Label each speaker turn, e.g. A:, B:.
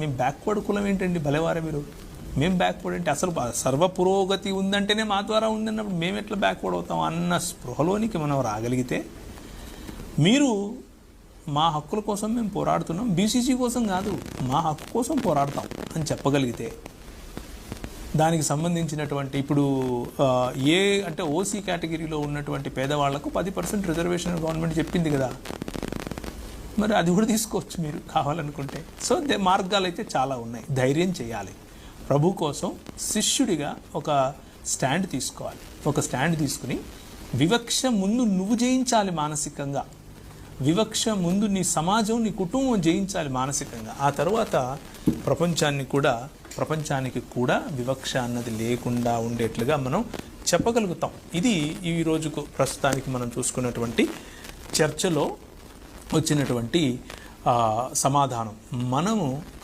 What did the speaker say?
A: మేము బ్యాక్వర్డ్ కులం ఏంటండి? భలేవారే మీరు. మేము బ్యాక్వర్డ్ అంటే అసలు సర్వ పురోగతి ఉందంటేనే మా ద్వారా ఉందన్నప్పుడు మేము ఎట్లా బ్యాక్వర్డ్ అవుతాం అన్న స్పృహలోనికి మనం రాగలిగితే మీరు మా హక్కుల కోసం మేము పోరాడుతున్నాం. బీసీసీ కోసం కాదు మా హక్కు కోసం పోరాడతాం అని చెప్పగలిగితే దానికి సంబంధించినటువంటి ఇప్పుడు ఏ అంటే ఓసీ కేటగిరీలో ఉన్నటువంటి పేదవాళ్ళకు పది పర్సెంట్ రిజర్వేషన్ గవర్నమెంట్ చెప్పింది కదా. మరి అది కూడా తీసుకోవచ్చు మీరు కావాలనుకుంటే. సో మార్గాలు అయితే చాలా ఉన్నాయి. ధైర్యం చేయాలి. ప్రభు కోసం శిష్యుడిగా ఒక స్టాండ్ తీసుకోవాలి. ఒక స్టాండ్ తీసుకుని వివక్ష ముందు నువ్వు జయించాలి మానసికంగా. వివక్ష ముందు నీ సమాజం నీ కుటుంబం జయించాలి మానసికంగా. ఆ తర్వాత ప్రపంచాన్ని కూడా ప్రపంచానికి కూడా వివక్ష అన్నది లేకుండా ఉండేట్లుగా మనం చెప్పగలుగుతాం. ఇది ఈ రోజుకు ప్రస్తుతానికి మనం చూసుకున్నటువంటి చర్చలో వచ్చినటువంటి సమాధానం. మనము